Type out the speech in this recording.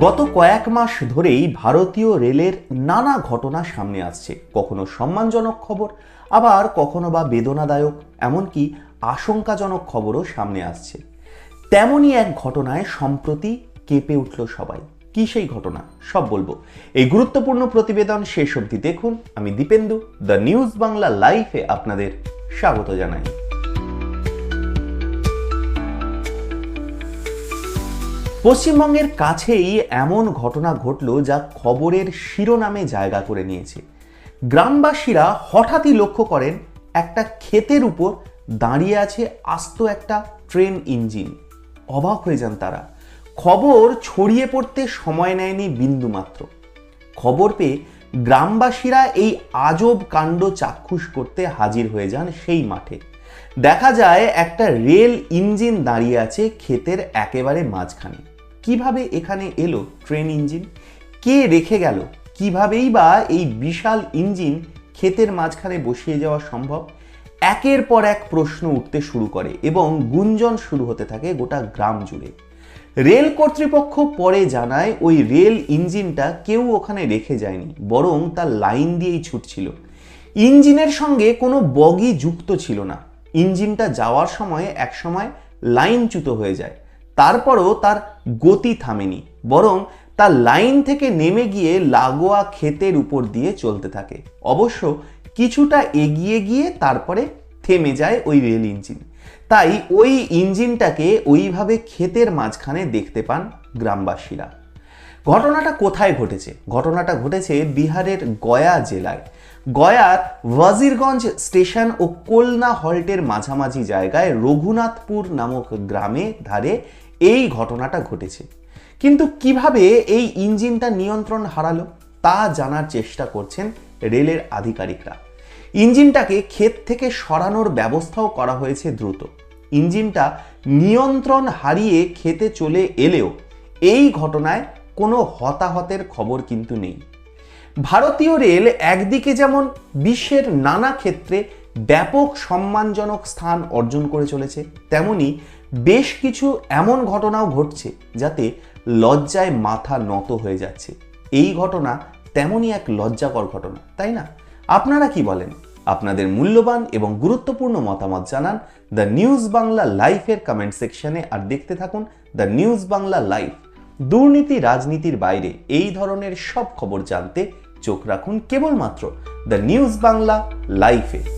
গত কয়েক মাস ধরেই ভারতীয় রেলের নানা ঘটনা সামনে আসছে। কখনো সম্মানজনক খবর, আবার কখনো বা বেদনাদায়ক, এমনকি আশঙ্কাজনক খবরও সামনে আসছে। তেমনই এক ঘটনায় সম্প্রতি কেঁপে উঠল সবাই। কি সেই ঘটনা? সব বলব। এই গুরুত্বপূর্ণ প্রতিবেদন শেষ অবধি দেখুন। আমি দীপেন্দু, দ্য নিউজ বাংলা লাইফে আপনাদের স্বাগত জানাই। পশ্চিমবঙ্গের কাছেই এমন ঘটনা ঘটল যা খবরের শিরোনামে জায়গা করে নিয়েছে। গ্রামবাসীরা হঠাৎই লক্ষ্য করেন, একটা ক্ষেতের উপর দাঁড়িয়ে আছে আস্ত একটা ট্রেন ইঞ্জিন। অবাক হয়ে যান তারা। খবর ছড়িয়ে পড়তে সময় নেয়নি বিন্দুমাত্র। খবর পেয়ে গ্রামবাসীরা এই আজব কাণ্ড চাক্ষুষ করতে হাজির হয়ে যান সেই মাঠে। দেখা যায় একটা রেল ইঞ্জিন দাঁড়িয়ে আছে ক্ষেতের একেবারে মাঝখানে। কীভাবে এখানে এলো ট্রেন ইঞ্জিন? কে রেখে গেল? কিভাবেই বা এই বিশাল ইঞ্জিন ক্ষেতের মাঝখানে বসিয়ে যাওয়া সম্ভব? একের পর এক প্রশ্ন উঠতে শুরু করে এবং গুঞ্জন শুরু হতে থাকে গোটা গ্রাম জুড়ে। রেল কর্তৃপক্ষ পরে জানায় ওই রেল ইঞ্জিনটা কেউ ওখানে রেখে যায়নি, বরং তার লাইন দিয়েই ছুটছিল। ইঞ্জিনের সঙ্গে কোনো বগি যুক্ত ছিল না। ইঞ্জিনটা যাওয়ার সময় একসময় লাইনচ্যুত হয়ে যায়। তারপরও তার গতি থামেনি, বরং তার লাইন থেকে নেমে গিয়ে লাগোয়া ক্ষেতের উপর দিয়ে চলতে থাকে। অবশ্য কিছুটা এগিয়ে গিয়ে তারপরে থেমে যায় ওই রেল ইঞ্জিন। তাই ওই ইঞ্জিনটাকে ওইভাবে ক্ষেতের মাঝখানে দেখতে পান গ্রামবাসীরা। ঘটনাটা কোথায় ঘটেছে? ঘটনাটা ঘটেছে বিহারের গয়া জেলায়। গয়ার ওয়াজিরগঞ্জ স্টেশন ও কোলনা হল্টের মাঝামাঝি জায়গায় রঘুনাথপুর নামক গ্রামে ধারে এই ঘটনাটা ঘটেছে। কিন্তু কীভাবে এই ইঞ্জিনটা নিয়ন্ত্রণ হারালো তা জানার চেষ্টা করছেন রেলের আধিকারিকরা। ইঞ্জিনটাকে ক্ষেত থেকে সরানোর ব্যবস্থাও করা হয়েছে দ্রুত। ইঞ্জিনটা নিয়ন্ত্রণ হারিয়ে খেতে চলে এলেও এই ঘটনায় কোনো হতাহতের খবর কিন্তু নেই। ভারতীয় রেল একদিকে যেমন বিশ্বের নানা ক্ষেত্রে ব্যাপক সম্মানজনক স্থান অর্জন করে চলেছে, তেমনি বেশ কিছু এমন ঘটনাও ঘটছে যাতে লজ্জায় মাথা নত হয়ে যাচ্ছে। এই ঘটনা তেমনই এক লজ্জাকর ঘটনা, তাই না? আপনারা কি বলেন? আপনাদের মূল্যবান এবং গুরুত্বপূর্ণ মতামত জানান দ্য নিউজ বাংলা লাইফের কমেন্ট সেকশনে আর দেখতে থাকুন দ্য নিউজ বাংলা লাইফ। দুর্নীতি রাজনীতির বাইরে এই ধরনের সব খবর জানতে চোখ রাখুন কেবলমাত্র দ্য নিউজ বাংলা লাইফে